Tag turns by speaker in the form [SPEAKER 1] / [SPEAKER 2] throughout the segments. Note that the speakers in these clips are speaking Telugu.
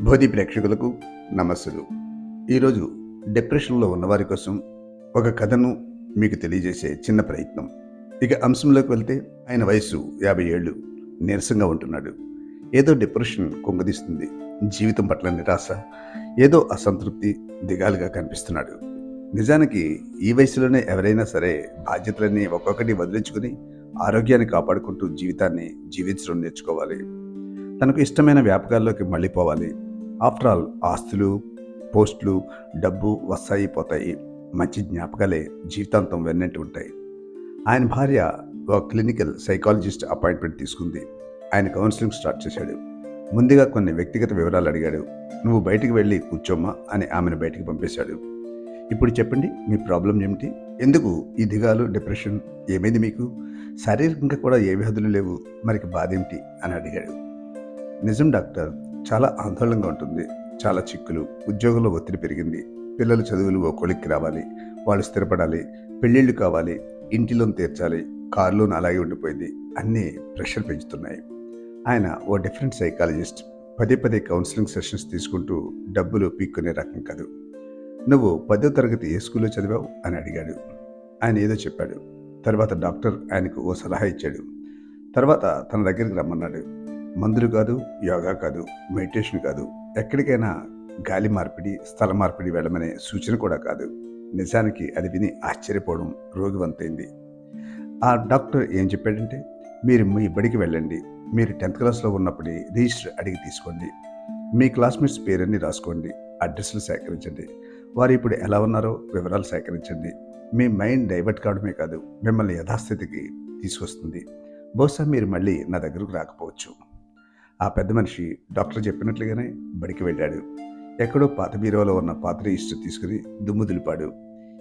[SPEAKER 1] బోధి ప్రేక్షకులకు నమస్సులు. ఈరోజు డిప్రెషన్లో ఉన్నవారి కోసం ఒక కథను మీకు తెలియజేసే చిన్న ప్రయత్నం. ఇక అంశంలోకి వెళ్తే ఆయన వయసు యాభై ఏళ్ళు నీరసంగా ఉంటున్నాడు. ఏదో డిప్రెషన్ కుంగదీస్తుంది జీవితం పట్ల నిరాశ ఏదో అసంతృప్తి దిగాలుగా కనిపిస్తున్నాడు. నిజానికి ఈ వయసులోనే ఎవరైనా సరే బాధ్యతలన్నీ ఒక్కొక్కటి వదిలించుకుని ఆరోగ్యాన్ని కాపాడుకుంటూ జీవితాన్ని జీవించడం నేర్చుకోవాలి. తనకు ఇష్టమైన వ్యాపకాల్లోకి మళ్ళీ పోవాలి. ఆఫ్టర్ ఆల్ ఆస్తులు పోస్టులు డబ్బు వస్తాయి పోతాయి మంచి జ్ఞాపకాలే జీవితాంతం వెన్నట్టు ఉంటాయి. ఆయన భార్య ఒక క్లినికల్ సైకాలజిస్ట్ అపాయింట్మెంట్ తీసుకుంది. ఆయన కౌన్సిలింగ్ స్టార్ట్ చేశాడు. ముందుగా కొన్ని వ్యక్తిగత వివరాలు అడిగాడు. నువ్వు బయటికి వెళ్ళి కూర్చోమ్మా అని ఆమెను బయటికి పంపేశాడు. ఇప్పుడు చెప్పండి మీ ప్రాబ్లం ఏమిటి? ఎందుకు ఈ దిగాలు డిప్రెషన్? ఏమైంది మీకు? శారీరకంగా కూడా ఏ వ్యాధులు లేవు. మరికి బాధ ఏమిటి అని అడిగాడు. నిజం డాక్టర్ చాలా ఆందోళనగా ఉంటుంది. చాలా చిక్కులు ఉద్యోగంలో ఒత్తిడి పెరిగింది. పిల్లల చదువులు ఓ కొలిక్కి రావాలి. వాళ్ళు స్థిరపడాలి. పెళ్ళిళ్ళు కావాలి. ఇంటి లోన్ తీర్చాలి. కారు లోన్ అలాగే ఉండిపోయింది. అన్నీ ప్రెషర్ పెంచుతున్నాయి. ఆయన ఓ డిఫరెంట్ సైకాలజిస్ట్. పదే పదే కౌన్సిలింగ్ సెషన్స్ తీసుకుంటూ డబ్బులు పీక్కునే రకం కాదు. నువ్వు పదో తరగతి ఏ స్కూల్లో చదివావు? అని అడిగాడు. ఆయన ఏదో చెప్పాడు. తర్వాత డాక్టర్ ఆయనకు ఓ సలహా ఇచ్చాడు. తర్వాత తన దగ్గరికి రమ్మన్నాడు. మందులు కాదు యోగా కాదు మెడిటేషన్ కాదు ఎక్కడికైనా గాలి మార్పిడి స్థల మార్పిడి వెళ్ళమనే సూచన కూడా కాదు. నిజానికి అది విని ఆశ్చర్యపోవడం రోగివంతైంది. ఆ డాక్టర్ ఏం చెప్పాడంటే మీరు మీ బడికి వెళ్ళండి. మీరు టెన్త్ క్లాస్లో ఉన్నప్పుడు రిజిస్టర్ అడిగి తీసుకోండి. మీ క్లాస్మేట్స్ పేరన్నీ రాసుకోండి. అడ్రస్లు సేకరించండి. వారు ఇప్పుడు ఎలా ఉన్నారో వివరాలు సేకరించండి. మీ మైండ్ డైవర్ట్ కావడమే కాదు మిమ్మల్ని యథాస్థితికి తీసుకొస్తుంది. బహుశా మీరు మళ్ళీ నా దగ్గరకు రాకపోవచ్చు. ఆ పెద్ద మనిషి డాక్టర్ చెప్పినట్లుగానే బడికి వెళ్ళాడు. ఎక్కడో పాత బీరోలో ఉన్న పాత రిజిస్టర్ తీసుకుని దుమ్ము దులిపాడు.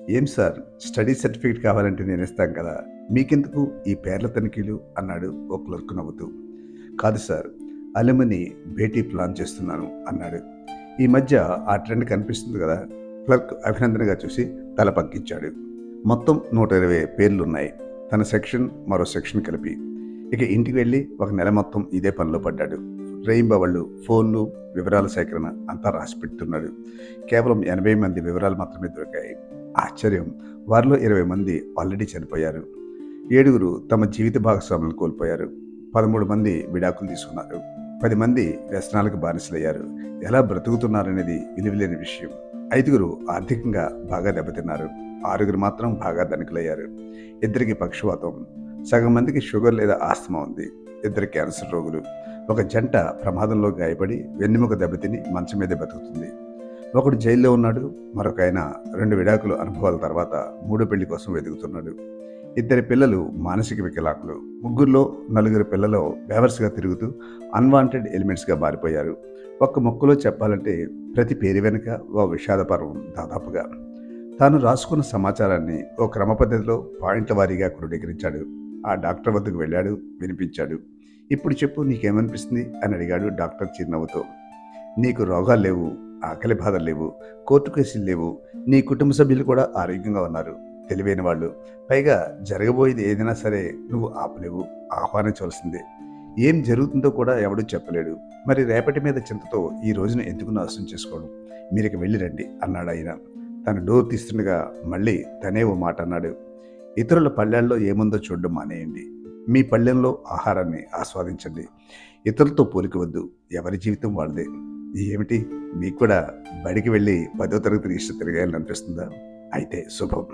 [SPEAKER 1] ఏం సార్ స్టడీ సర్టిఫికేట్ కావాలంటే నేను ఇస్తాను కదా మీకెందుకు ఈ పేర్ల తనిఖీలు? అన్నాడు ఓ క్లర్క్ నవ్వుతూ. కాదు సార్ అలమని భేటీ ప్లాన్ చేస్తున్నాను అన్నాడు. ఈ మధ్య ఆ ట్రెండ్ కనిపిస్తుంది కదా క్లర్క్ అభినందనగా చూసి తల పంకించాడు. మొత్తం నూట ఇరవై పేర్లున్నాయి. తన సెక్షన్ మరో సెక్షన్ కలిపి. ఇక ఇంటికి వెళ్ళి ఒక నెల మొత్తం ఇదే పనిలో పడ్డాడు. రేయింబవళ్ళు ఫోన్లు వివరాల సేకరణ అంతా రాసి పెడుతున్నాడు కేవలం ఎనభై మంది వివరాలు మాత్రమే దొరికాయి. ఆశ్చర్యం! వారిలో ఇరవై మంది ఆల్రెడీ చనిపోయారు. ఏడుగురు తమ జీవిత భాగస్వాములను కోల్పోయారు. పదమూడు మంది విడాకులు తీసుకున్నారు. పది మంది వ్యసనాలకు బానిసలయ్యారు. ఎలా బ్రతుకుతున్నారనేది విలువలేని విషయం. ఐదుగురు ఆర్థికంగా బాగా దెబ్బతిన్నారు. ఆరుగురు మాత్రం బాగా ధనికులయ్యారు. ఇద్దరికి పక్షవాతం. సగం మందికి షుగర్ లేదా ఆస్తమా ఉంది. ఇద్దరు క్యాన్సర్ రోగులు. ఒక జంట ప్రమాదంలో గాయపడి వెన్నెముక దెబ్బతిని మంచం మీద బతుకుతుంది. ఒకడు జైల్లో ఉన్నాడు మరొక ఆయన రెండు విడాకులు అనుభవాల తర్వాత మూడో పెళ్ళి కోసం వెతుకుతున్నాడు. ఇద్దరి పిల్లలు మానసిక వికలాంగులు. ముగ్గురులో నలుగురు పిల్లలు బేవర్స్గా తిరుగుతూ అన్వాంటెడ్ ఎలిమెంట్స్గా మారిపోయారు. ఒక్క మొక్కలో చెప్పాలంటే ప్రతి పేరు వెనుక ఓ విషాదపరం దాదాపుగా. తాను రాసుకున్న సమాచారాన్ని ఓ క్రమ పద్ధతిలో పాయింట్ల వారీగా క్రోడీకరించాడు. ఆ డాక్టర్ వద్దకు వెళ్ళాడు వినిపించాడు. ఇప్పుడు చెప్పు నీకేమనిపిస్తుంది? అని అడిగాడు డాక్టర్ చిరునవ్వుతో. నీకు రోగాలు లేవు ఆకలి బాధలు లేవు కోర్టు కేసులు లేవు నీ కుటుంబ సభ్యులు కూడా ఆరోగ్యంగా ఉన్నారు. తెలివైన వాళ్ళు. పైగా జరగబోయేది ఏదైనా సరే నువ్వు ఆపలేవు ఆహ్వానించవలసిందే. ఏం జరుగుతుందో కూడా ఎవడూ చెప్పలేడు. మరి రేపటి మీద చింతతో ఈ రోజున ఎందుకు నాశనం చేసుకోవడం మీరికి వెళ్ళి రండి అన్నాడు ఆయన. తను డోర్ తీస్తుండగా మళ్ళీ తనే ఓ మాట అన్నాడు. ఇతరుల పల్లెల్లో ఏముందో చూడడం మానేయండి. మీ పళ్ళెంలో ఆహారాన్ని ఆస్వాదించండి. ఇతరులతో పోలికవద్దు ఎవరి జీవితం వాళ్ళదే. ఏమిటి? మీకు కూడా బడికి వెళ్ళి పదో తరగతి ఇష్టం తిరగాలని అనిపిస్తుందా? అయితే శుభం.